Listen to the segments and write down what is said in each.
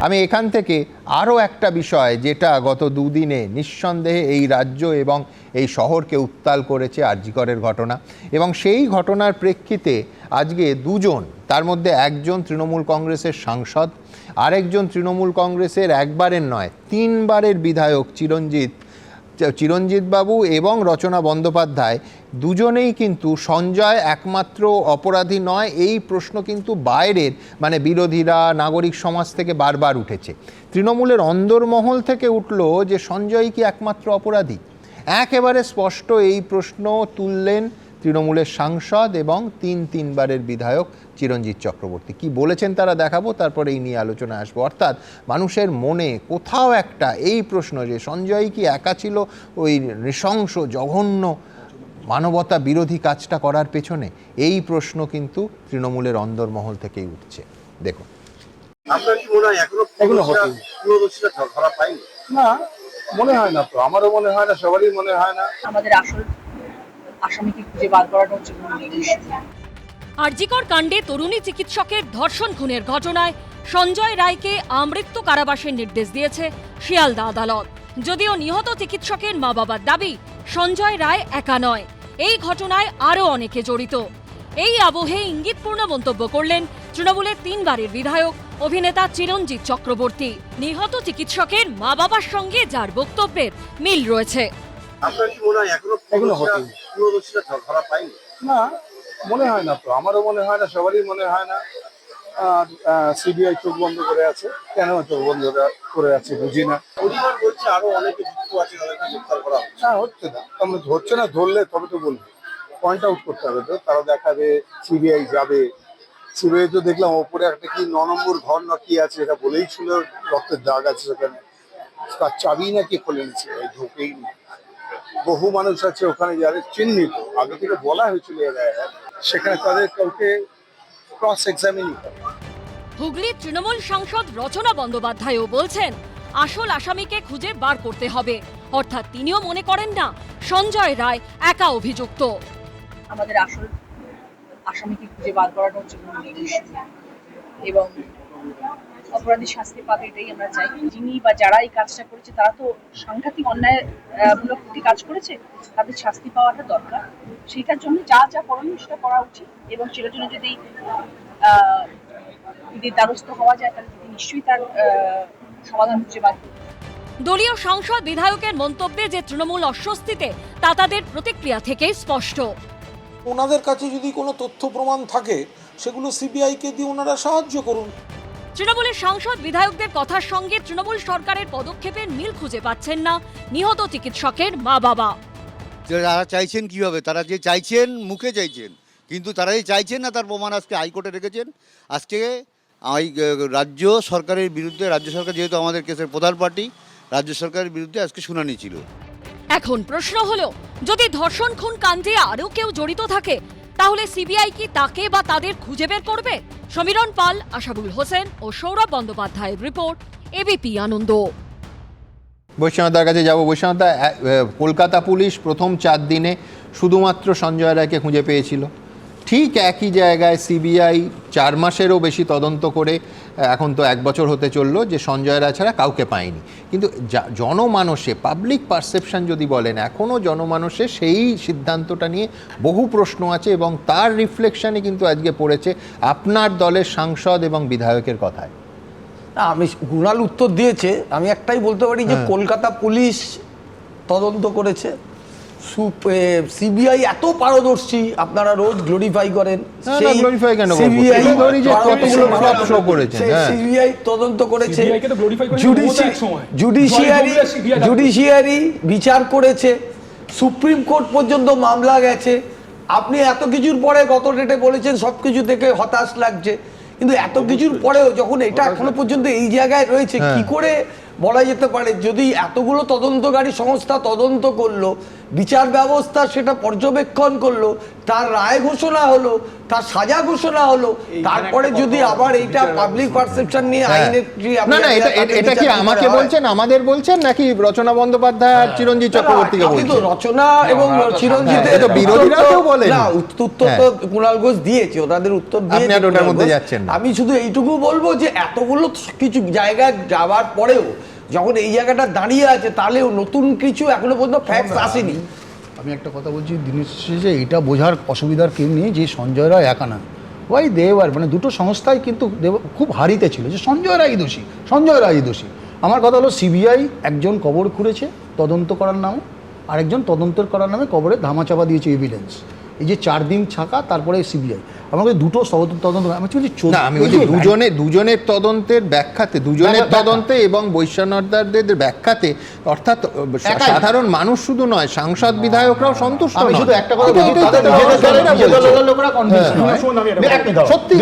আমি এখান থেকে আরও একটা বিষয় যেটা গত দুদিনে নিঃসন্দেহে এই রাজ্য এবং এই শহরকে উত্তাল করেছে আরজিকরের ঘটনা। এবং সেই ঘটনার প্রেক্ষিতে আজকে দুজন, তার মধ্যে একজন তৃণমূল কংগ্রেসের সাংসদ, আরেকজন তৃণমূল কংগ্রেসের একবারের নয়, তিনবারের বিধায়ক চিরঞ্জিত চিরঞ্জিত বাবু এবং রচনা বন্দ্যোপাধ্যায়, দুজনেই কিন্তু সঞ্জয় একমাত্র অপরাধী নয়। এই প্রশ্ন কিন্তু বাইরের মানে বিরোধীরা, নাগরিক সমাজ থেকে বারবার উঠেছে। তৃণমূলের অন্দরমহল থেকে উঠল যে সঞ্জয় কি একমাত্র অপরাধী? একেবারে স্পষ্ট এই প্রশ্ন তুললেন তৃণমূলের সাংসদ এবং তিন তিনবারের বিধায়ক চিরঞ্জিত চক্রবর্তী। কি বলেছেন তারা দেখাবো তারপরে এই নিয়ে আলোচনা আসব। অর্থাৎ মানুষের মনে কোথাও একটা এই প্রশ্ন যে সঞ্জয় কি একা ছিল ওই নৃশংস জঘন্য মানবতা বিরোধী কাজটা করার পেছনে? এই প্রশ্ন কিন্তু তৃণমূলের অন্দরমহল থেকেই উঠছে। দেখুন। না মনে হয় না তো। আমারও মনে হয় না সবারই মনে হয় না। আমাদের আসল আসামিকে খুঁজে বার করাটা হচ্ছে আরজিকর কাণ্ডে তরুণী চিকিৎসকের ধর্ষণ খুনের ঘটনায় সঞ্জয় রায়কে আমৃত্যু কারাবাসের নির্দেশ দিয়েছে শিয়ালদা আদালত। যদিও নিহত চিকিৎসকের মা বাবার দাবি সঞ্জয় রায় একা নয়। এই ঘটনায় আরও অনেকে জড়িত। এই আবহে ইঙ্গিতপূর্ণ মন্তব্য করলেন তৃণমূলের তিনবারের বিধায়ক অভিনেতা চিরঞ্জিত চক্রবর্তী। নিহত চিকিৎসকের মা বাবার সঙ্গে যার বক্তব্যের মিল রয়েছে। আপনার কি মনে হয় এখনও এখনও ধ- ধরা পায়নি না মনে হয় না তো। আমারও মনে হয় না সবারই মনে হয় না। আর সিবিআই চোখ বন্ধ করে আছে। কেন চোখ বন্ধ করে- আছে বুঝি না। পরিবার বলছে আরও অনেকে যুক্ত আছে তাদেরকে গ্রেফতার করা হচ্ছে। না হচ্ছে না। আমরা হচ্ছে না ধরলে তবে তো বলব। পয়েন্ট আউট করতে হবে তো। তারা দেখাবে সিবিআই যাবে। সিবিআই তো দেখলাম ওপরে একটা কি ন নম্বর ঘর না কি আছে এটা বলেই ছিল রক্তের দাগ আছে সেখানে। তার চাবি নাকি খুলে নিচ্ছে এই ঢোকেই না। বহু মানুষ আছে ওখানে যাদের চিহ্নিত। আগে থেকে বলা হয়েছিল এরা সেখানে তাদের কাউকে ক্রস এক্সামিনিং হুগলির তৃণমূল সাংসদ রচনা বন্দ্যোপাধ্যায়ও বলছেন আসল আসামিকে খুঁজে বার করতে হবে। অর্থাৎ তিনিও মনে করেন না সঞ্জয় রায় একা অভিযুক্ত। আমাদের আসল আসামিকে খুঁজে বার করাটা হচ্ছে এবং অপরাধী শাস্তি পাবে এটাই আমরা চাই। যিনি বা যারা এই কাজটা করেছে তারা তো সাংঘাতিক অন্যায় আহ, মূলক একটি কাজ করেছে তাদের শাস্তি পাওয়াটা দরকার। সেটার জন্য যা যা করণীয় সেটা করা উচিত এবং সেটার জন্য যদি যদি দ্বারস্থ হওয়া যায় তাহলে তিনি নিশ্চয়ই তার সমাধান খুঁজে বার দলীয় সংসদ বিধায়কের মন্তব্যে যে তৃণমূল অস্বস্তিতে তা তাদের প্রতিক্রিয়া থেকেই স্পষ্ট। ওনাদের কাছে যদি কোনো তথ্য প্রমাণ থাকে সেগুলো সিবিআইকে দিয়ে ওনারা সাহায্য করুন। তৃণমূলের সাংসদ বিধায়কদের কথার সঙ্গে তৃণমূল সরকারের পদক্ষেপের মিল খুঁজে পাচ্ছেন না নিহত চিকিৎসকের মা বাবা। তারা চাইছেন কীভাবে? তারা যে চাইছেন মুখে চাইছেন। কিন্তু তারা যে চাইছেন না তার প্রমাণ আজকে হাইকোর্টে রেখেছেন। আজকে রাজ্য সরকারের বিরুদ্ধে রাজ্য সরকার যেহেতু আমাদের কেসের প্রধান পার্টি রাজ্য সরকারের বিরুদ্ধে আজকে শুনানি ছিল। এখন প্রশ্ন হলো যদি ধর্ষণ খুন কাণ্ডে আরও কেউ জড়িত থাকে তাহলে সিবিআই কি তাকে বা তাদের খুঁজে বের করবে? সমীরণ পাল আশাবুল হোসেন ও সৌরভ বন্দ্যোপাধ্যায়ের রিপোর্ট এবিপি আনন্দ। বৈষ্ণবদার কাছে যাব। এ, কলকাতা পুলিশ প্রথম চার দিনে শুধুমাত্র সঞ্জয় রায়কে খুঁজে পেয়েছিল। ঠিক একই জায়গায় সিবিআই চার মাসেরও বেশি তদন্ত করে এখন তো এক বছর হতে চলল যে সঞ্জয় রায় ছাড়া কাউকে পায়নি। কিন্তু জনমানসে পাবলিক পারসেপশন যদি বলেন এখনও জনমানসে সেই সিদ্ধান্তটা নিয়ে বহু প্রশ্ন আছে এবং তার রিফ্লেকশনে কিন্তু আজকে পড়েছে আপনার দলের সাংসদ এবং বিধায়কের কথায়। না আমি গুণাল উত্তর দিয়েছে। আমি একটাই বলতে পারি যে কলকাতা পুলিশ তদন্ত করেছে। সিবিআই এত পারদর্শী আপনারা রোজ গ্লোরিফাই করেন। কেন যে কতগুলো হ্যাঁ। সিবিআই তদন্ত করেছে। জুডিশিয়ারি বিচার করেছে। সুপ্রিম কোর্ট পর্যন্ত মামলা গেছে। আপনি এত কিছুর পরে গত ডেটে বলেছেন সব কিছু থেকে হতাশ লাগছে। কিন্তু এত কিছুর পরেও যখন এটা এখনও পর্যন্ত এই জায়গায় রয়েছে কি করে বলা যেতে পারে? যদি এতগুলো তদন্তকারী সংস্থা তদন্ত করল বিচার ব্যবস্থা সেটা পর্যবেক্ষণ করল তার রায় ঘোষণা হলো তার সাজা ঘোষণা হলো তারপরে যদি আবার এইটা পাবলিক পারসেপশন নিয়ে হ্যাঁ। আইনের কি না না এটা এটা কি আমাকে বলছেন? আমাদের বলছেন নাকি রচনা বন্দ্যোপাধ্যায় আর চিরঞ্জিত চক্রবর্তীকে আপনি তো বলছেন? রচনা এবং চিরঞ্জিতের হ্যাঁ, এ তো বিরোধীরাও উত্তর তো বলেন। না উত্তর তো হ্যাঁ। কুণাল ঘোষ দিয়েছে ওনাদের উত্তর দিয়েছে আর ওটার মধ্যে যাচ্ছেন আমি শুধু এইটুকু বলব যে এতগুলো কিছু জায়গায় যাওয়ার পরেও যখন এই জায়গাটা দাঁড়িয়ে আছে তাহলেও নতুন কিছু এখনও পর্যন্ত ফ্যাক্টস আসেনি। আমি একটা কথা বলছি দিনের শেষে এটা বোঝার অসুবিধার কেউ নেই যে সঞ্জয় রায় একা না। ওয়াই দেওয়ার মানে দুটো সংস্থাই কিন্তু দেব- খুব হারিতে ছিল যে সঞ্জয় রায় দোষী সঞ্জয় রায় দোষী। আমার কথা হলো সিবিআই একজন কবর খুঁড়েছে তদন্ত করার নামে আরেকজন তদন্তের করার নামে কবরে ধামাচাপা দিয়েছে এভিডেন্স এই যে চার দিন ছাকা তারপরে সিবিআই আমাকে দুটো তদন্ত আমি বলছি আমি বলছি দুজনে দুজনের তদন্তের ব্যাখ্যাতে দুজনের তদন্তে এবং বৈশ্বনাথদের ব্যাখ্যাতে অর্থাৎ। সাধারণ মানুষ শুধু নয় সাংসদ বিধায়করাও সন্তুষ্ট আমি শুধু একটা কথা বলছি লোকেরা হ্যাঁ। সত্যি।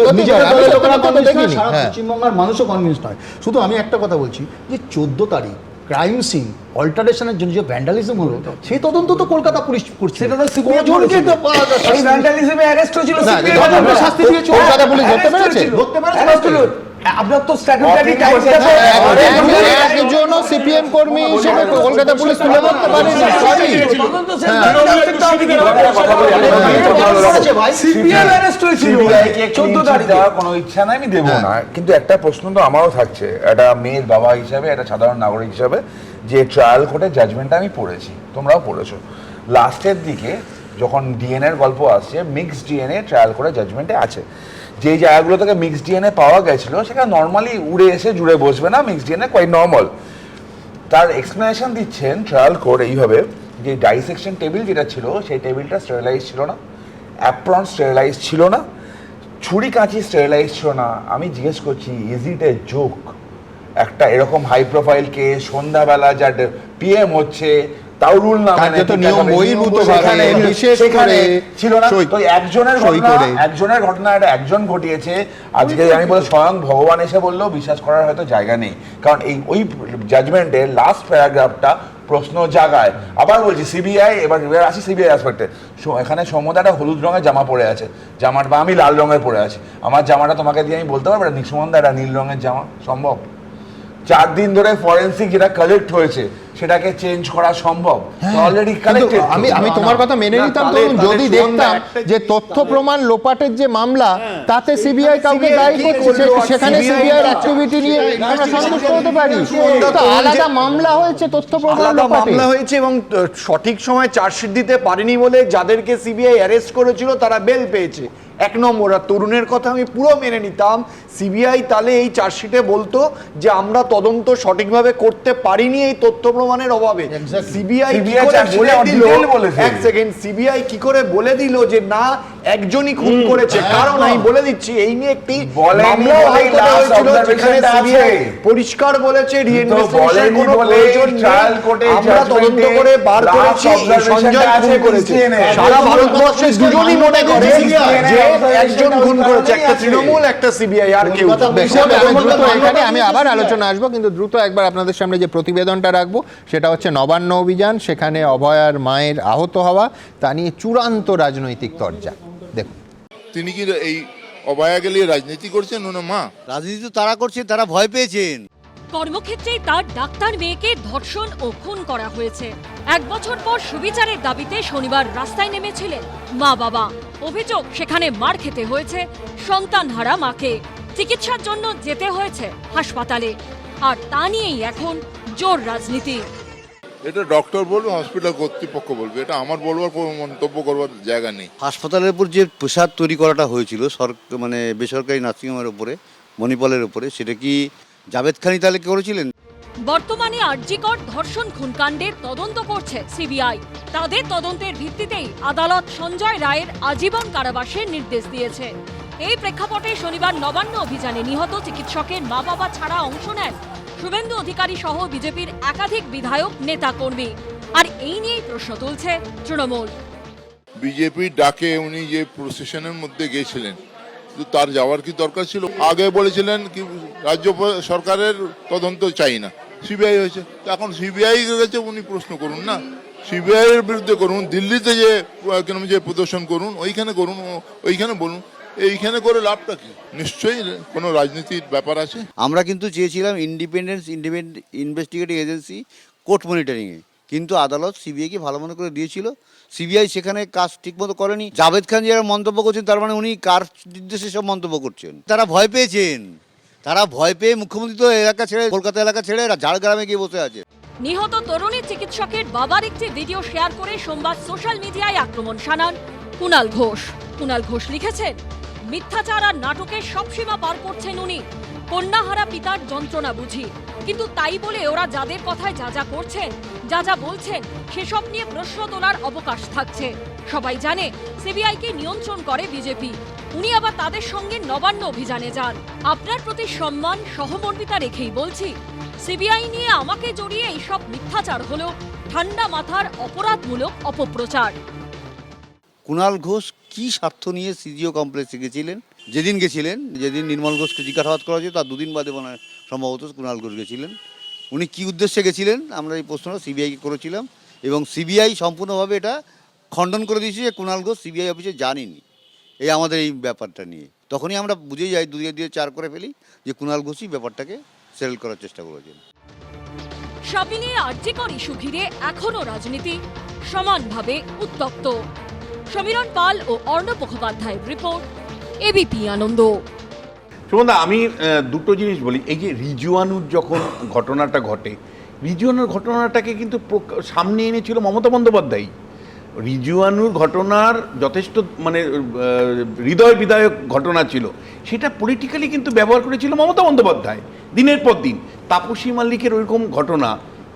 সারা হ্যাঁ। পশ্চিমবঙ্গের মানুষও কনভিন্স নয় শুধু আমি একটা কথা বলছি যে চোদ্দ তারিখ ক্রাইম সিন অল্টারেশনের জন্য যে ভ্যান্ডালিজম হলো সেই তদন্ত তো কলকাতা পুলিশ করছে সেটা তো কজনকে। তো পাওয়া যাচ্ছে? ভ্যান্ডালিজমে অ্যারেস্ট হয়েছিল শাস্তি দিয়েছে কলকাতা পুলিশ ধরতে পেরেছে? ধরতে পেরেছে? আপনার তো সিপিএম কর্মী হিসেবে কলকাতা পুলিশ তুলে ধরতে সরি। হ্যাঁ। করেছে ভাই সিবিআই অ্যারেস্ট হয়েছিল। চোদ্দ তারিখে। দেওয়ার কোনো ইচ্ছা নাই আমি দেবো না। কিন্তু একটা প্রশ্ন তো আমারও থাকছে। একটা মেয়ের বাবা হিসাবে একটা সাধারণ নাগরিক হিসাবে যে ট্রায়াল কোর্টের জাজমেন্টটা আমি পড়েছি। তোমরাও পড়েছো। লাস্টের দিকে যখন ডিএনএর গল্প আসছে মিক্সড ডিএনএ ট্রায়াল করে জাজমেন্টে আছে। যেই জায়গাগুলো থেকে মিক্সড ডিএনএ পাওয়া গেছিল, সেখানে নর্মালি উড়ে এসে জুড়ে বসবে না মিক্সড ডিএনএ কোয়াইট নর্মাল তার এক্সপ্লেনেশন দিচ্ছেন ট্রায়াল কোড এইভাবে, যে ডাইসেকশন টেবিল যেটা ছিল, সেই টেবিলটা স্টেরিলাইজ ছিল না অ্যাপ্রন স্টেরিলাইজ ছিল না, ছুরি কাঁচি স্টেরিলাইজ ছিল না। আমি জিজ্ঞেস করছি ইজ ইট এ জোক একটা এরকম হাই প্রোফাইল কেস সন্ধ্যাবেলা যা পিএম হচ্ছে তাও রুল না মেনে ঠিক নিয়ম বহির্ভূতভাবে, বিশেষ সেখানে ছিল না। তো একজনের ঘটনা একজনের ঘটনা এটা একজন ঘটিয়েছে। আজকে আমি বলে স্বয়ং ভগবান এসে বললেও বিশ্বাস করার হয়তো জায়গা নেই। কারণ এই ওই জাজমেন্টের লাস্ট প্যারাগ্রাফটা প্রশ্ন জাগায়। আবার বলছি সিবিআই এবার এবার আসি সিবিআই অ্যাসপেক্টে এখানে সমুদা একটা হলুদ রঙের জামা পরে আছে। জামাটা আমি লাল রঙের পরে আছি। আমার জামাটা তোমাকে দিয়ে আমি বলতে পারব এটা একটা নীল রঙের জামা। সম্ভব? চার দিন ধরে ফরেন্সিক যেটা কালেক্ট হয়েছে সেটাকে চেঞ্জ করা সম্ভব। অলরেডি কিন্তু কালেক্টেড আমি আমি তোমার কথা মেনে নিতাম তাহলে যদি দেখতাম যে তথ্য প্রমাণ লোপাটের যে মামলা তাতে সিবিআই কাউকে দায়ী করছে সেখানে সিবিআই অ্যাক্টিভিটি নিয়ে আমরা সন্তুষ্ট হতে পারি। তো আলাদা মামলা হয়েছে তথ্য প্রমাণ মামলা হয়েছে এবং সঠিক সময় চার্জশিট দিতে পারেনি বলে যাদেরকে সিবিআই অ্যারেস্ট করেছিল তারা বেল পেয়েছে। এক নম্বর আর তরুণের কথা আমি পুরো মেনে নিতাম। সিবিআই তাহলে এই চার্জশিটে বলতো যে আমরা তদন্ত সঠিকভাবে করতে পারিনি এই তথ্য প্রমাণের অভাবে। সিবিআই কি করে বলে আমার দিল? এক সেকেন্ড সিবিআই কি করে বলে দিল যে না একজনই খুন করেছে। কারণ আমি বলে দিচ্ছি এই নিয়ে একটি মামলাও হাইকোর্টে হয়েছিল যেখানে সিবিআই পরিষ্কার বলেছে রিইনভেস্টিগেশন কোনো প্রয়োজন trial নেই আমরা তদন্ত করে বার করেছি সঞ্জয় খুন করেছে। সারা ভারতবর্ষে দুজনই মনে করে যে একজন খুন করেছে একটা তৃণমূল একটা সিবিআই আর কেউ আমি আমি এখানে আমি আবার আলোচনা আসব কিন্তু দ্রুত একবার আপনাদের সামনে যে প্রতিবেদনটা রাখব সেটা হচ্ছে নবান্ন অভিযান সেখানে অভয়ার মায়ের আহত হওয়া তা নিয়ে চূড়ান্ত রাজনৈতিক তরজা। দেখুন। তিনি কি এই অবায়া গেলে রাজনীতি করছেন ওনার মা? রাজনীতি তো তারা করছে তারা ভয় পেয়েছেন। কর্মক্ষেত্রেই তার ডাক্তার মেয়েকে ধর্ষণ ও খুন করা হয়েছে। এক বছর পর সুবিচারের দাবিতে শনিবার রাস্তায় নেমেছিলেন মা বাবা। অভিযোগ সেখানে মার খেতে হয়েছে সন্তানহারা মাকে। চিকিৎসার জন্য যেতে হয়েছে হাসপাতালে। আর তা নিয়েই এখন জোর রাজনীতি। এটা ডক্টর বলবে হসপিটাল কর্তৃপক্ষ বলবে। এটা আমার বলবার কোনো মন্তব্য করবার জায়গা নেই। হাসপাতালের উপর যে প্রেশার তৈরি করাটা হয়েছিল সরকার মানে বেসরকারি নার্সিংহোমের উপরে মণিপালের উপরে সেটা কি জাভেদ খানি তাহলে করেছিলেন? বর্তমানে আরজিকর ধর্ষণ খুনকাণ্ডের তদন্ত করছে সিবিআই। তাদের তদন্তের ভিত্তিতেই আদালত সঞ্জয় রায়ের আজীবন কারাবাসের নির্দেশ দিয়েছে। এই প্রেক্ষাপটে শনিবার নবান্ন অভিযানে নিহত চিকিৎসকের মা বাবা ছাড়া অংশ নেন শুভেন্দু অধিকারী সহ বিজেপির একাধিক বিধায়ক, নেতা, কর্মী। আর এই নিয়েই প্রশ্ন তুলছে তৃণমূল। বিজেপির ডাকে উনি যে প্রসেশনের মধ্যে গিয়েছিলেন তার যাওয়ার কি দরকার ছিল? আগে বলেছিলেন কি, রাজ্য সরকারের তদন্ত চাই না। সিবিআই হয়েছে। এখন সিবিআই গেছে উনি প্রশ্ন করুন না? সিবিআই এর বিরুদ্ধে করুন, দিল্লিতে যে যে প্রদর্শন করুন, ওইখানে করুন ওইখানে বলুন। এইখানে করে লাভটা কি? নিশ্চয়ই কোনো রাজনীতির ব্যাপার আছে। আমরা কিন্তু চেয়েছিলাম independence independent investigating agency court মনিটরিংয়ে কিন্তু আদালত সিবিআইকে ভালো মনে করে দিয়েছিল। সিবিআই সেখানে কাজ ঠিকমতো করেনি। জাভেদ খান যারা মন্তব্য করছেন তার মানে উনি কার নির্দেশে সব মন্তব্য করছেন? তারা ভয় পেয়েছেন। তারা ভয় পেয়ে মুখ্যমন্ত্রী তো এলাকা ছেড়ে কলকাতা এলাকা ছেড়ে ঝাড়গ্রামে গিয়ে বসে আছে। নিহত তরুণী চিকিৎসকের বাবার একটি ভিডিও শেয়ার করে সোমবার সোশ্যাল মিডিয়ায় আক্রমণ শানান। কুণাল ঘোষ। কুণাল ঘোষ লিখেছেন মিথ্যাচার আর নাটকের সব সীমা পার করছেন উনি। কন্যাহারা পিতার যন্ত্রণা বুঝি। কিন্তু তাই বলে ওরা যাদের কথায় যা যা করছেন, যা যা বলছেন, সেসব নিয়ে প্রশ্ন তোলার অবকাশ থাকছে। সবাই জানে সিবিআইকে নিয়ন্ত্রণ করে বিজেপি। উনি আবার তাদের সঙ্গে নবান্ন অভিযানে যান। আপনার প্রতি সম্মান, সহমর্মিতা রেখেই বলছি, সিবিআই নিয়ে আমাকে জড়িয়ে এইসব মিথ্যাচার হলো ঠান্ডা মাথার অপরাধমূলক অপপ্রচার। কুণাল ঘোষ কি স্বার্থ নিয়ে সিজিও কমপ্লেক্সে গেছিলেন? যেদিন গেছিলেন, যেদিন নির্মল ঘোষকে জিজ্ঞাসাবাদ করা হয়েছে, তার দুদিন বাদে মনে সম্ভবত কুণাল ঘোষ গেছিলেন। উনি কি উদ্দেশ্যে গেছিলেন? আমরা এই প্রশ্নটা সিবিআইকে করেছিলাম এবং সিবিআই সম্পূর্ণভাবে এটা খণ্ডন করে দিয়েছে যে কুণাল ঘোষ সিবিআই অফিসে জানিনি এই আমাদের এই ব্যাপারটা নিয়ে। তখনই আমরা বুঝে যাই, দুদিকে দিয়ে চার করে ফেলি যে কুণাল ঘোষই ব্যাপারটাকে সেটেল করার চেষ্টা করেছেন সাবিনে আর্যিকর ইস্যু ঘিরে এখনও রাজনীতি সমানভাবে উত্তপ্ত। সমীরণ পাল ও অর্ণব মুখোপাধ্যায়ের রিপোর্ট এবিপি আনন্দ। সুমন্দা, আমি দুটো জিনিস বলি। এই যে রিজুয়ানুর যখন ঘটনাটা ঘটে, রিজুয়ানুর ঘটনাটাকে কিন্তু সামনে এনেছিল মমতা বন্দ্যোপাধ্যায়। রিজুয়ানুর ঘটনার যথেষ্ট মানে হৃদয় বিদায়ক ঘটনা ছিল। সেটা পলিটিক্যালি কিন্তু ব্যবহার করেছিল মমতা বন্দ্যোপাধ্যায়, দিনের পর দিন। তাপসী মাল্লিকের ওইরকম ঘটনা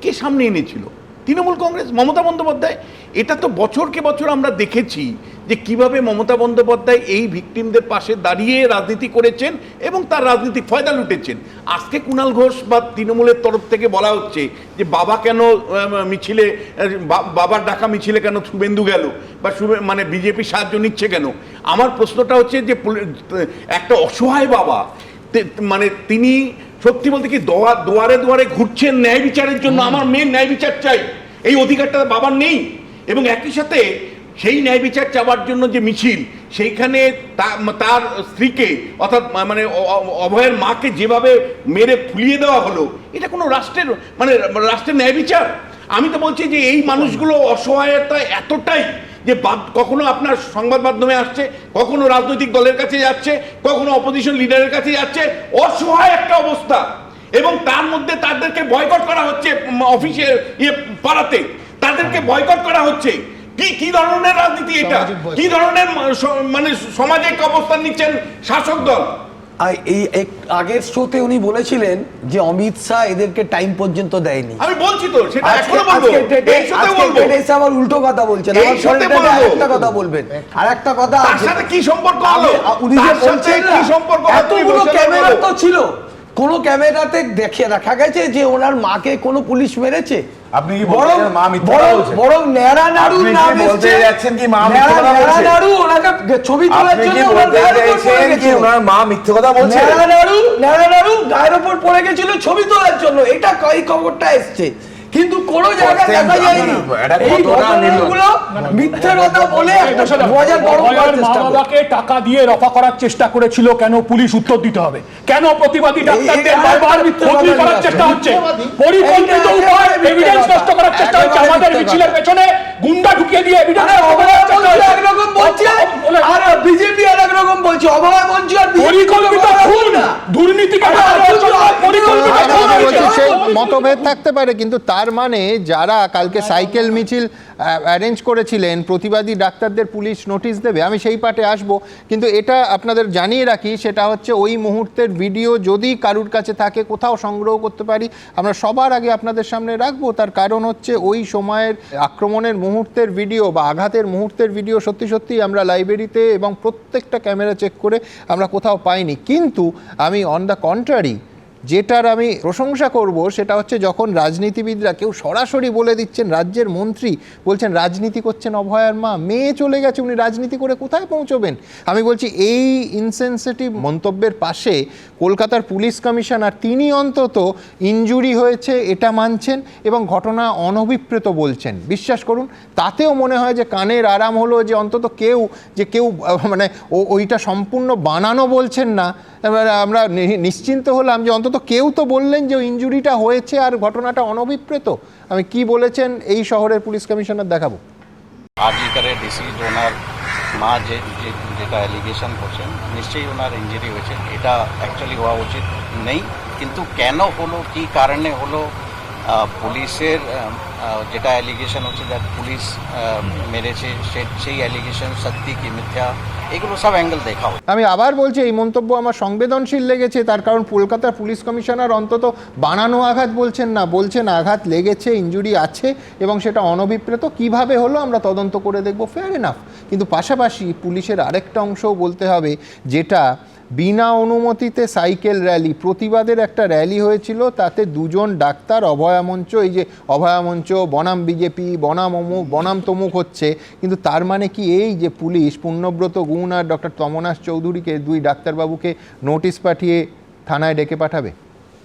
কে সামনে এনেছিল? তৃণমূল কংগ্রেস, মমতা বন্দ্যোপাধ্যায়, এটা তো বছরকে বছর আমরা দেখেছি যে কীভাবে মমতা বন্দ্যোপাধ্যায় এই ভিকটিমদের পাশে দাঁড়িয়ে রাজনীতি করেছেন এবং তার রাজনীতি ফয়দা লুটেছেন। আজকে কুণাল ঘোষ বা তৃণমূলের তরফ থেকে বলা হচ্ছে যে বাবা কেন মিছিলে বাবার ডাকা মিছিলে কেন শুভেন্দু গেল বা মানে বিজেপি সাহায্য নিচ্ছে কেন? আমার প্রশ্নটা হচ্ছে যে একটা অসহায় বাবা মানে তিনি সত্যি বলতে কি দোয়া দুয়ারে দুয়ারে ঘুরছেন ন্যায় বিচারের জন্য? আমার মেয়ের ন্যায় বিচার চাই। এই অধিকারটা বাবার নেই। এবং একই সাথে সেই ন্যায় বিচার চাওয়ার জন্য যে মিছিল সেইখানে তার স্ত্রীকে অর্থাৎ মানে অভয়ের মাকে যেভাবে মেরে ফুলিয়ে দেওয়া হলো এটা কোনো রাষ্ট্রের মানে রাষ্ট্রের ন্যায় বিচার? আমি তো বলছি যে এই মানুষগুলো অসহায়তা এতটাই যে কখনো আপনার সংবাদ মাধ্যমে আসছে কখনো রাজনৈতিক দলের কাছে যাচ্ছে কখনো অপোজিশন লিডারের কাছে যাচ্ছে অসহায় একটা অবস্থা। এবং তার মধ্যে তাদেরকে বয়কট করা হচ্ছে উম, অফিসে ইয়ে পাড়াতে। তাদেরকে বয়কট করা হচ্ছে। কি কি ধরনের রাজনীতি এটা? কি ধরনের মানে সমাজে কি অবস্থান নিচ্ছেন শাসক দল? আর এই আগের শোতে উনি বলেছিলেন যে অমিত শাহ এদেরকে টাইম পর্যন্ত দেয়নি। আমি বলছি তো সেটা এখনও বলব। এই সাথে বলব। এসে আবার উল্টো কথা বলছেন। আমার শরীরটাতে কথা বলবেন। আর একটা কথা তার সাথে কি সম্পর্ক হলো? উনি যে বলছেন কি সম্পর্ক এতগুলো ক্যামেরা তো ছিল। কোন ক্যামেরাতে দেখে দেখা গেছে যে ওনার মাকে কোনো পুলিশ মেরেছে। আপনি কি বরং মা মিথ্যা বলছেন বরং ন্যাড়া নাড়ু না বলতে যাচ্ছেন কি মা মিথ্যা ন্যাড়া- কথা ন্যাড়া বলছে? নাড়ু ওনাকে ছবি তোলার জন্য কি বলতে চাইছেন কি ওনার মা মিথ্যে কথা বলছে? ন্যাড়া নাড়ু ন্যাড়া নাড়ু গায়ের উপর পড়ে গেছিল ছবি তোলার জন্য। এটা কই খবরটা এসছে। কিন্তু কোন জায়গায় দেখা যায়নি। এই ঘটনাগুলো মিথ্যে কথা বলে একটা মজা গরম করার চেষ্টা বাবাকে টাকা দিয়ে রফা করার চেষ্টা করেছিল কেন পুলিশ উত্তর দিতে হবে? কেন প্রতিবাদী ডাক্তারদের বারবার করার চেষ্টা হচ্ছে? পরিকল্পিত উপায় এভিডেন্স নষ্ট করার চেষ্টা হচ্ছে। আমাদের মিছিলের পেছনে গুন্ডা ঢুকিয়ে দিয়ে এভিডেন্স আরে। একরকম বলছে। আর বিজেপি আর একরকম বলছে। অভয় বলছে আর BJP পরিকল্পিত একরকম খুন। দুর্নীতিকে আরে পরিকল্পিত খুন আমি আরে হয়েছে। বলছি সেই মতভেদ থাকতে পারে, কিন্তু তার মানে যারা কালকে সাইকেল, মিছিল অ্যারেঞ্জ করেছিলেন, প্রতিবাদী ডাক্তারদের পুলিশ নোটিশ দেবে, আমি সেই পাটে আসব। কিন্তু এটা আপনাদের জানিয়ে রাখি, সেটা হচ্ছে ওই মুহূর্তের ভিডিও যদি কারুর কাছে থাকে, কোথাও সংগ্রহ করতে পারি, আমরা সবার আগে আপনাদের সামনে রাখব। তার কারণ হচ্ছে ওই সময়ের আক্রমণের মুহূর্তের ভিডিও বা আঘাতের মুহূর্তের ভিডিও সত্যি সত্যি আমরা লাইব্রেরিতে এবং প্রত্যেকটা ক্যামেরা চেক করে আমরা কোথাও পাইনি। কিন্তু আমি অন দ্য কন্ট্রারি যেটার আমি প্রশংসা করব সেটা হচ্ছে যখন রাজনীতিবিদরা কেউ সরাসরি বলে দিচ্ছেন, রাজ্যের মন্ত্রী বলছেন, রাজনীতি করছেন অভয়ার মা, মেয়ে চলে গেছে, উনি রাজনীতি করে কোথায় পৌঁছবেন? আমি বলছি, এই ইনসেন্সিটিভ মন্তব্যের পাশে কলকাতার পুলিশ কমিশনার, তিনি অন্তত ইনজুরি হয়েছে, এটা মানছেন এবং ঘটনা অনভিপ্রেত বলছেন। বিশ্বাস করুন, তাতেও মনে হয় যে কানের আরাম হলো যে অন্তত কেউ, যে কেউ মানে ওইটা সম্পূর্ণ বানানো বলছেন না। আমরা নিশ্চিন্ত হলাম যে অন্তত কেউ তো বললেন যে ইঞ্জুরিটা হয়েছে আর ঘটনাটা অনভিপ্রেত। আমি কি বলেছেন এই শহরের পুলিশ কমিশনার দেখাবো। আরজি করে ডিসি ওনার মা যে যেটা অ্যালিগেশন করছেন, নিশ্চয়ই ওনার ইঞ্জুরি হয়েছে। এটা অ্যাকচুয়ালি হওয়া উচিত নেই। কিন্তু কেন হলো, কি কারণে হলো পুলিশের যেটা অ্যালিগেশন হচ্ছে দ্যাট পুলিশ মেরেছে সেই অ্যালিগেশন সত্যি কি মিথ্যা, এগুলো সব অ্যাঙ্গেল দেখা হবে আমি আবার বলছি, এই মন্তব্য আমার সংবেদনশীল লেগেছে, তার কারণ কলকাতার পুলিশ কমিশনার অন্তত বানানো আঘাত বলছেন না, বলছেন আঘাত লেগেছে ইনজুরি আছে, এবং সেটা অনভিপ্রেত, কীভাবে হলো আমরা তদন্ত করে দেখব ফেয়ার এনাফ কিন্তু পাশাপাশি পুলিশের আরেকটা অংশও বলতে হবে, যেটা বিনা অনুমতিতে সাইকেল র্যালি। প্রতিবাদের একটা র্যালি হয়েছিল, তাতে দুজন ডাক্তার অভয়ামঞ্চ এই যে অভয়ামঞ্চ বনাম বিজেপি, বনাম অমুক, বনাম তমুক হচ্ছে, কিন্তু তার মানে কি এই যে পুলিশ পূর্ণব্রত গুণ আর ডক্টর তমনাস চৌধুরীকে, দুই ডাক্তারবাবুকে নোটিশ পাঠিয়ে থানায় ডেকে পাঠাবে?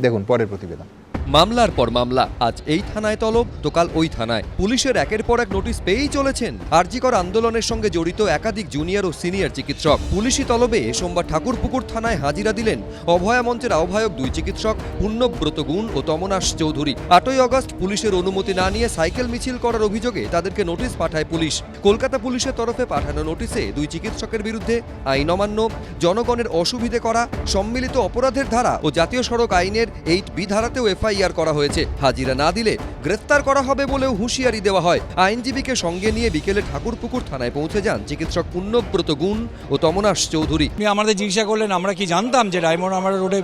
দেখুন, পরের প্রতিবেদন। মামলার পর মামলা। আজ এই থানায় তলব, তো কাল ওই থানায়। পুলিশের একের পর এক নোটিশ পেয়েই চলেছেন আরজিকর আন্দোলনের সঙ্গে জড়িত একাধিক জুনিয়র ও সিনিয়র চিকিৎসক। পুলিশি তলবে সোমবার ঠাকুরপুকুর থানায় হাজিরা দিলেন অভয়া মঞ্চের আহ্বায়ক দুই চিকিৎসক পুণ্যব্রত গুণ ও তমনাশ চৌধুরী। আটই অগস্ট পুলিশের অনুমতি না নিয়ে সাইকেল মিছিল করার অভিযোগে তাদেরকে নোটিশ পাঠায় পুলিশ। কলকাতা পুলিশের তরফে পাঠানো নোটিশে দুই চিকিৎসকের বিরুদ্ধে আইন অমান্য, জনগণের অসুবিধে করা, সম্মিলিত অপরাধের ধারা ও জাতীয় সড়ক আইনের এইট বি ধারাতেও এফআইআর করা হয়েছে। হাজিরা না দিলে গ্রেফতার করা হবে বলেও হুঁশিয়ারি দেওয়া হয়। আইনজীবীকে সঙ্গে নিয়ে বিকেলে ঠাকুরপুকুর থানায় পৌঁছে যান চিকিৎসক পুণ্যব্রত গুণ ও তমনাশ চৌধুরী। আমাদের জিজ্ঞাসা করলেন, আমরা কি জানতাম যে ডায়মন্ড আমরা রোডে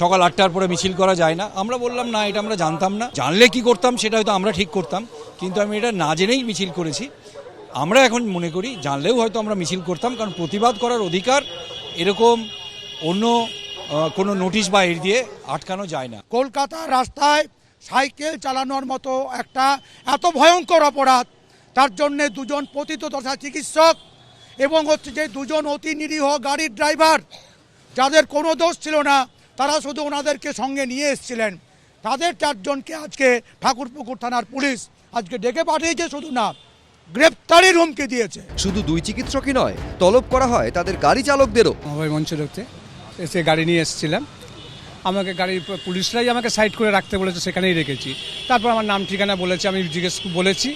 সকাল আটটার পরে মিছিল করা যায় না? আমরা বললাম, না, এটা আমরা জানতাম না। জানলে কি করতাম, সেটা হয়তো আমরা ঠিক করতাম, কিন্তু আমি এটা না জেনেই মিছিল করেছি। আমরা এখন মনে করি, জানলেও হয়তো আমরা মিছিল করতাম, কারণ প্রতিবাদ করার অধিকার এরকম অন্য কোনো নোটিশ বা এর দিয়ে আটকানো যায় না। কলকাতা রাস্তায় সাইকেল চালানোর মতো একটা এত ভয়ঙ্কর অপরাধ তার জন্যে দুজন পতিত দশা চিকিৎসক এবং হচ্ছে যে দুজন অতি নিরীহ গাড়ির ড্রাইভার যাদের কোনো দোষ ছিল না তারা শুধু ওনাদেরকে সঙ্গে নিয়ে এসেছিলেন। তাদের চারজনকে আজকে ঠাকুরপুকুর থানার পুলিশ আজকে ডেকে পাঠিয়েছে শুধু না গ্রেপ্তারির হুমকি দিয়েছে। শুধু দুই চিকিৎসকই নয় তলব করা হয় তাদের গাড়ি চালকদেরও। অভয় মঞ্চ ঢুকতে। এসে গাড়ি নিয়ে এসেছিলাম। আমাকে গাড়ির পুলিশরাই আমাকে সাইড করে রাখতে বলেছে, সেখানেই রেখেছি। তারপর আমার নাম ঠিকানা বলেছে, আমি জিজ্ঞেস বলেছি।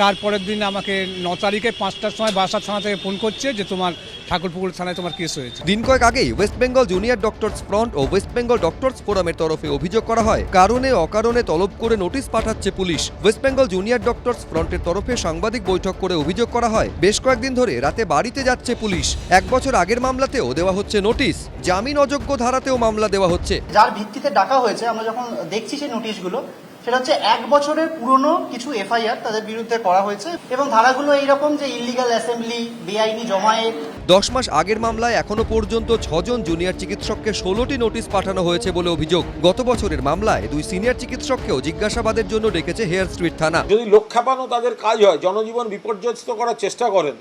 তারপরের দিন আমাকে ন তারিখে পাঁচটার সময় বাসা থানা থেকে ফোন করছে যে তোমার ঠাকুরপুকুর থানায় তোমার কেস হয়েছে। দিন কয়েক আগেই West Bengal junior doctors front ও ওয়েস্ট বেঙ্গল ডক্টরস ফোরামের তরফে অভিযোগ করা হয় কারণে অকারণে তলব করে নোটিশ পাঠাচ্ছে police. West Bengal junior doctors ফ্রন্টের তরফে সাংবাদিক বৈঠক করে অভিযোগ করা হয় বেশ কয়েকদিন ধরে রাতে বাড়িতে যাচ্ছে পুলিশ। এক বছর আগের মামলাতেও দেওয়া হচ্ছে নোটিশ জামিন অযোগ্য ধারাতেও মামলা দেওয়া হচ্ছে। যার ভিত্তিতে ডাকা হয়েছে আমরা যখন দেখছি সেই নোটিশগুলো সেটা হচ্ছে এক বছরের পুরনো কিছু এফআইআর তাদের বিরুদ্ধে করা হয়েছে এবং ধারাগুলো এইরকম যে ইলিগাল অ্যাসেম্বলি বেআইনি জমায়েত। দশ মাস আগের মামলায় এখনও পর্যন্ত ছজন জুনিয়র চিকিৎসককে ষোলোটি নোটিশ পাঠানো হয়েছে বলে অভিযোগ। গত বছরের মামলায় দুই সিনিয়র চিকিৎসককেও জিজ্ঞাসাবাদের জন্য ডেকেছে হেয়ার স্ট্রিট থানা। যদি লোক খেপানো তাদের কাজ হয় জনজীবন বিপর্যস্ত করার চেষ্টা করেন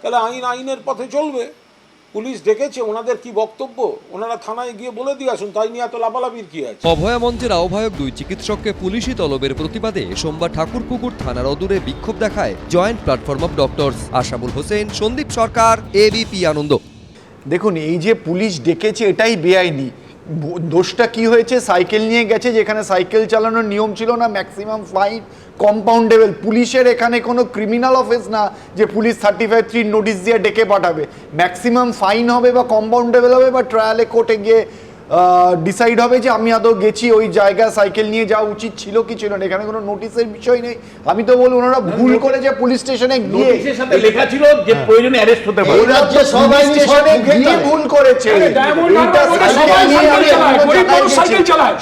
তাহলে আইন আইনের পথে চলবে। পুলিশ ডেকেছে ওনাদের কি বক্তব্য? ওনারা থানায় গিয়ে বলে দিয়ে আসুন তাই নিয়ে এত লাফালাফির কি আছে? অভয়া মঞ্চের আহ্বায়ক দুই চিকিৎসককে পুলিশি তলবের প্রতিবাদে সোমবার ঠাকুরপুকুর থানার অদূরে বিক্ষোভ দেখায় joint platform of doctors. Ashabul Hossain Sandip Sarkar ABP Ananda. দেখুন এই যে পুলিশ ডেকেছে এটাই বেআইনি। দোষটা কি হয়েছে? সাইকেল নিয়ে গেছে যেখানে সাইকেল চালানোর নিয়ম ছিল না ম্যাক্সিমাম ফাইন কম্পাউন্ডেবল পুলিশের এখানে কোনো ক্রিমিনাল অফেন্স না যে police thirty five three notice দিয়ে ডেকে পাঠাবে। ম্যাক্সিমাম ফাইন হবে বা কম্পাউন্ডেবল হবে বা ট্রায়ালে কোর্টে গিয়ে ডিসাইড হবে যে আমি আদৌ গেছি ওই জায়গায় সাইকেল নিয়ে যাওয়া উচিত ছিল কি ছিল না। এখানে কোনো নোটিশের বিষয় নেই। আমি তো বলব ওনারা ভুল করে যে পুলিশ স্টেশনে গিয়ে লেখা ছিল যে প্রয়োজনে অ্যারেস্ট হতে পারে। এই রাজ্যে সবাই স্টেশনে গিয়ে ভুল করেছে। সাইকেল সবাই সাইকেল চালায়,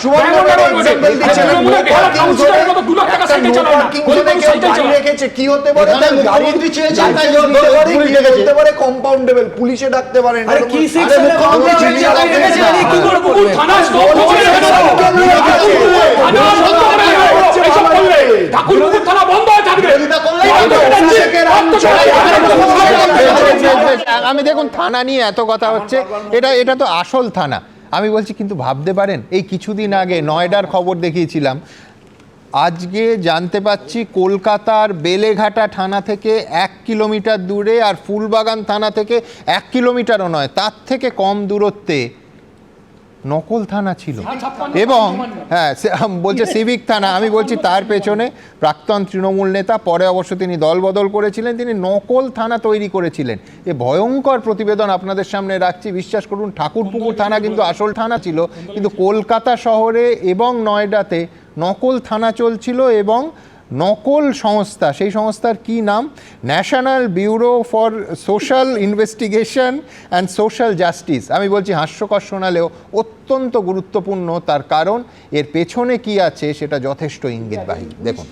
গাড়ি কি হতে পারে? পারে, রেখেছে। হতে পারে কম্পাউন্ডেবল পুলিশে ডাকতে পারেন কি না। পুকুর থানা করে থানা বন্ধ হয়ে থাকবে। আমি দেখুন থানা নিয়ে এত কথা হচ্ছে। এটা এটা তো আসল থানা। আমি বলছি কিন্তু ভাবতে পারেন এই কিছুদিন আগে নয়ডার খবর দেখিয়েছিলাম। আজকে জানতে পাচ্ছি কলকাতার বেলেঘাটা থানা থেকে এক কিলোমিটার দূরে আর ফুলবাগান থানা থেকে এক কিলোমিটারও নয় তার থেকে কম দূরত্বে নকল থানা ছিল। এবং হ্যাঁ বলছে সিভিক থানা আমি বলছি তার পেছনে প্রাক্তন তৃণমূল নেতা পরে অবশ্য তিনি দলবদল করেছিলেন তিনি নকল থানা তৈরি করেছিলেন। এ ভয়ঙ্কর প্রতিবেদন আপনাদের সামনে রাখছি বিশ্বাস করুন ঠাকুরপুকুর থানা কিন্তু আসল থানা ছিল কিন্তু কলকাতা শহরে এবং নয়ডাতে নকল থানা চলছিল এবং নকল সংস্থা সেই সংস্থার কি নাম? National bureau for social investigation and social justice আমি বলছি হাস্যকর শোনালেও অত্যন্ত গুরুত্বপূর্ণ তার কারণ এর পেছনে কি আছে সেটা যথেষ্ট ইঙ্গিতবাহী দেখুন।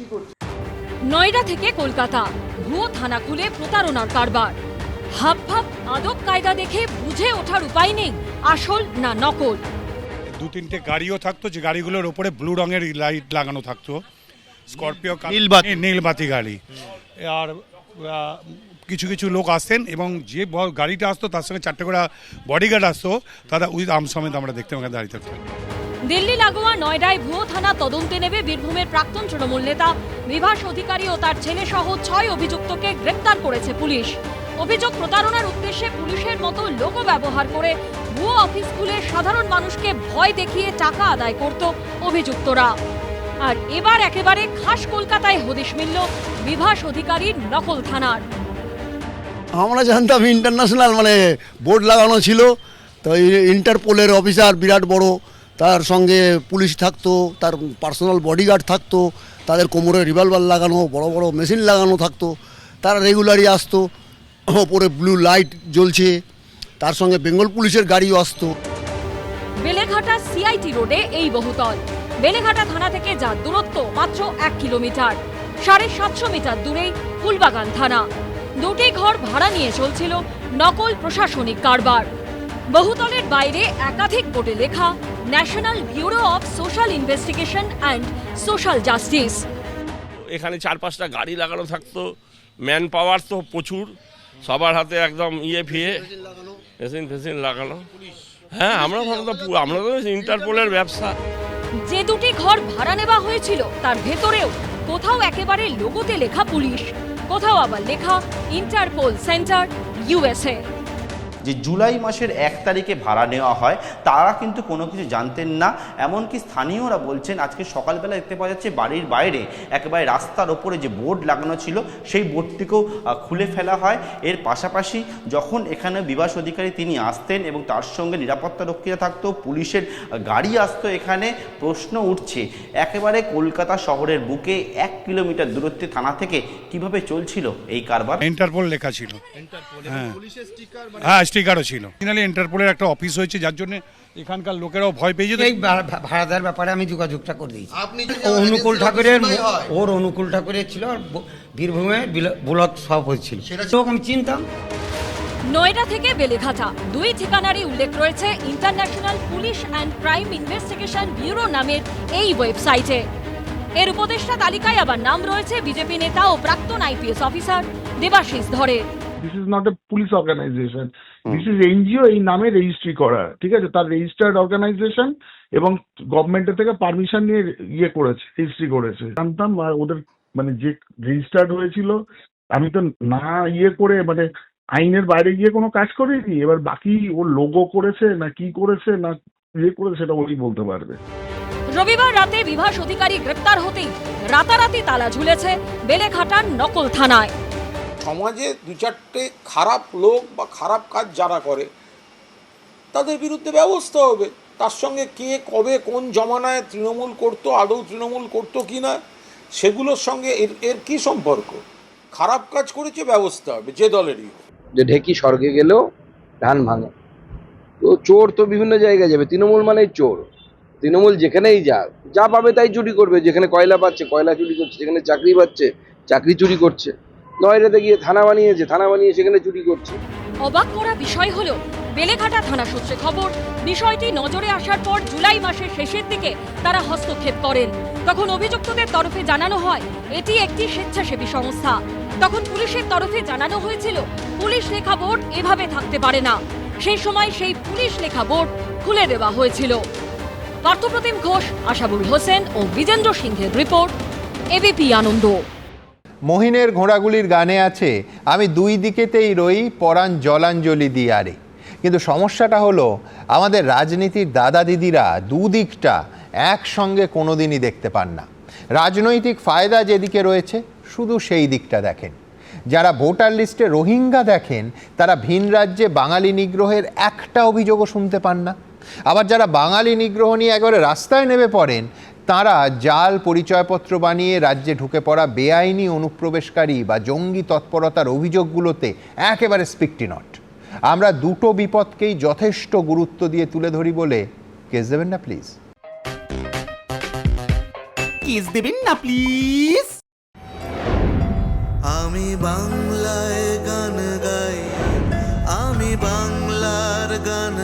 নয়ডা থেকে কলকাতা ভুয়ো থানা খুলে প্রতারণার কারবার। হাব ভাব আদব কায়দা দেখে বুঝে ওঠার উপায় নেই আসল না নকল। দু তিনটে গাড়িও থাকতো যে গাড়িগুলোর ওপরে ব্লু রঙের লাইট লাগানো থাকতো। স্করপিও নীলবাতি। নীলবাতি গাড়ি। আর কিছু কিছু লোক আসতেন এবং যে গাড়িটা আসতো তার সঙ্গে চারটে করে বডিগার্ড আসতো তারা উইথ আর্ম সমেত আমরা দেখতে ওখানে দাঁড়িয়ে থাকতাম দিল্লি লাগোয়া নয়ডায় ভুয়ো থানা তদন্তে নেবে বীরভূমের প্রাক্তন তৃণমূল নেতা। বিভাস অধিকারী ও তার ছেলে সহ ছয় অভিযুক্তকে গ্রেপ্তার করেছে পুলিশ। অভিযোগ প্রতারণার উদ্দেশ্যে পুলিশের মতো লোগো ব্যবহার করে ভুয়ো অফিস খুলে সাধারণ মানুষকে ভয় দেখিয়ে টাকা আদায় করত অভিযুক্তরা। আর এবার একেবারে খাস কলকাতায় হদিশ মিলল বিভাস অধিকারীর নকল থানার। আমরা জানতাম ইন্টারন্যাশনাল মানে বোর্ড লাগানো ছিল তো ইন্টারপোলের অফিসার বিরাট বড় তার সঙ্গে পুলিশ থাকতো তার পার্সোনাল বডিগার্ড থাকতো তাদের কোমরে রিভলভার লাগানো বড় বড় মেশিন লাগানো থাকতো তারা রেগুলারই আসতো ওপরে ব্লু লাইট জ্বলছে তার সঙ্গে বেঙ্গল পুলিশের গাড়িও আসতো। বেলেঘাটা সিআইটি রোডে এই বহুতল। বেলেঘাটা থানা থেকে যার দূরত্ব মাত্র এক কিলোমিটার। সাড়ে সাতশো মিটার দূরেই ফুলবাগান থানা। দুটি ঘর ভাড়া নিয়ে চলছিল নকল প্রশাসনিক কারবার। বহুতলের বাইরে একাধিক বোর্ডে লেখা national bureau of social investigation and social justice. এখানে চার পাঁচটা গাড়ি লাগানো থাকতো, ম্যান পাওয়ার তো প্রচুর, সবার হাতে একদম ইয়ে ফিয়ে মেশিন ফেসিন লাগানো। হ্যাঁ আমরা আমরা তো ইন্টারপোলের ব্যবসা। যে দুটি ঘর ভাড়া নেওয়া হয়েছিল, তার ভেতরেও কোথাও একেবারে লোগোতে লেখা পুলিশ, কোথাও আবার লেখা ইন্টারপোল সেন্টার ইউএসএ যে জুলাই মাসের এক তারিখে ভাড়া নেওয়া হয় তারা কিন্তু কোনো কিছু জানতেন না। এমনকি স্থানীয়রা বলছেন আজকে সকালবেলা দেখতে পাওয়া যাচ্ছে বাড়ির বাইরে একেবারে রাস্তার ওপরে যে বোর্ড লাগানো ছিল সেই বোর্ডটিকেও খুলে ফেলা হয়। এর পাশাপাশি যখন এখানে বিবাস অধিকারী তিনি আসতেন এবং তার সঙ্গে নিরাপত্তা রক্ষীরা থাকতো পুলিশের গাড়ি আসতো এখানে প্রশ্ন উঠছে একেবারে কলকাতা শহরের বুকে এক কিলোমিটার দূরত্বে থানা থেকে কীভাবে চলছিল এই কারবার? ইন্টারপোল লেখা ছিল। হ্যাঁ স্টিকারও ছিল। ফাইনালি ইন্টারপোলের একটা অফিস হয়েছে যার জন্য এখানকার লোকেরাও ভয় পেয়ে যেত। এই ভাড়াদার ব্যাপারে আমি যোগাযোগটা করে দিয়েছি। ও অনুকূল ঠাকুরের ওর অনুকূল ঠাকুরের ছিল আর বীরভূমে বিল- ব্লক সভাপতি ছিল সেটা আমি চিনতাম। নয়ডা থেকে বেলেঘাটা দুই ঠিকানারই উল্লেখ রয়েছে international police and crime investigation bureau নামের এই ওয়েবসাইটে এর উপদেষ্টা তালিকায় আবার নাম রয়েছে বিজেপি নেতা ও প্রাক্তন IPS officer Debashis ধরের this is not a police organization this is NGO এই নামে রেজিস্ট্রি করা ঠিক আছে? তার রেজিস্টার্ড অর্গানাইজেশন এবং গভর্নমেন্টের থেকে পারমিশন নিয়ে ইয়ে করেছে রেজিস্ট্রি করেছে। জানতাম আর ওদের মানে যে রেজিস্টার্ড হয়েছিল আমি তো না ইয়ে করে মানে আইনের বাইরে গিয়ে কোনো কাজ করিনি। এবার বাকি ও লোগো করেছে না কি করেছে না ইয়ে করেছে সেটা ওই বলতে পারবে। রবিবার রাতে বিভাস অধিকারী গ্রেপ্তার হতেই রাতারাতি তালা ঝুলেছে বেলেঘাটার নকল থানায়। সমাজে দু চারটে খারাপ লোক বা খারাপ কাজ যারা করে, তাদের বিরুদ্ধে ব্যবস্থা হবে। তার সঙ্গে কে কবে কোন জমানায় তৃণমূল করতো, আদৌ তৃণমূল করতো কি না, সেগুলোর সঙ্গে এর এর কী সম্পর্ক? খারাপ কাজ করেছে, ব্যবস্থা হবে, যে দলেরই যে ঢেকি স্বর্গে গেলেও ধান ভাঙে। তো চোর তো বিভিন্ন জায়গায় যাবে, তৃণমূল মানেই চোর। তৃণমূল যেখানেই যাক, যা পাবে তাই চুরি করবে। যেখানে কয়লা পাচ্ছে, কয়লা চুরি করছে, যেখানে চাকরি পাচ্ছে, চাকরি চুরি করছে। নয়ডাতে গিয়ে থানা বানিয়েছে, থানা বানিয়ে সেখানে চুরি করছে। অবাক করা বিষয় হলো বেলেঘাটা থানা সূত্রে খবর, বিষয়টি নজরে আসার পর জুলাই মাসের শেষের দিকে তারা হস্তক্ষেপ করেন। তখন অভিযুক্তদের তরফে জানানো হয়, এটি একটি স্বেচ্ছাসেবী সংস্থা। তখন পুলিশের তরফে জানানো হয়েছিল, পুলিশ লেখা বোর্ড এভাবে থাকতে পারে না। সেই সময় সেই পুলিশ লেখা বোর্ড খুলে দেওয়া হয়েছিল। পার্থপ্রতিম ঘোষ, আশাবুল হোসেন ও বিজেন্দ্র সিংহের রিপোর্ট, এবিপি আনন্দ। মহিনের ঘোড়াগুলির গানে আছে, আমি দুই দিকেতেই রই, পরাণ জলাঞ্জলি দিয়ারে। কিন্তু সমস্যাটা হলো, আমাদের রাজনীতির দাদা দিদিরা দুদিকটা একসঙ্গে কোনোদিনই দেখতে পান না। রাজনৈতিক ফায়দা যেদিকে রয়েছে, শুধু সেই দিকটা দেখেন। যারা ভোটার লিস্টে রোহিঙ্গা দেখেন, তারা ভিন রাজ্যে বাঙালি নিগ্রহের একটা অভিযোগও শুনতে পান না। আবার যারা বাঙালি নিগ্রহ নিয়ে একেবারে রাস্তায় নেমে পড়েন তারা জাল পরিচয়পত্র বানিয়ে রাজ্যে ঢুকে পড়া বেআইনি অনুপ্রবেশকারী বা জঙ্গি তৎপরতার অভিযোগগুলোতে একেবারে স্পিকটি নট। আমরা দুটো বিপদকেই যথেষ্ট গুরুত্ব দিয়ে তুলে ধরি বলে কেস দেবেন না প্লিজ। কিস দেবেন না প্লিজ। আমি বাংলায় গান গাই আমি বাংলার গান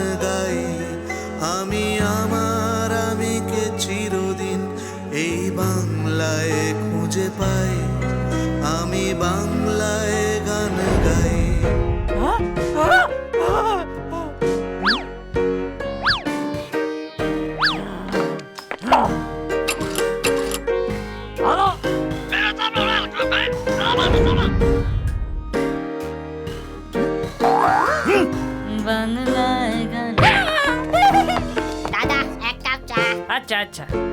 Achacha.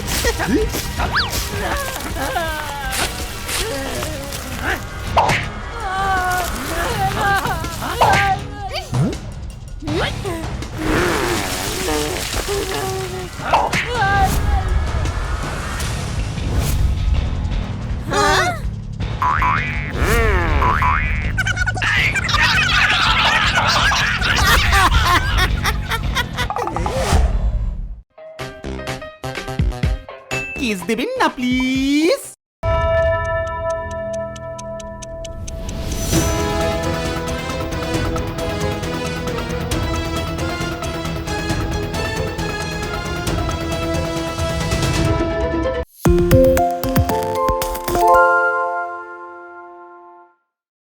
으아! দেবেন না প্লিজ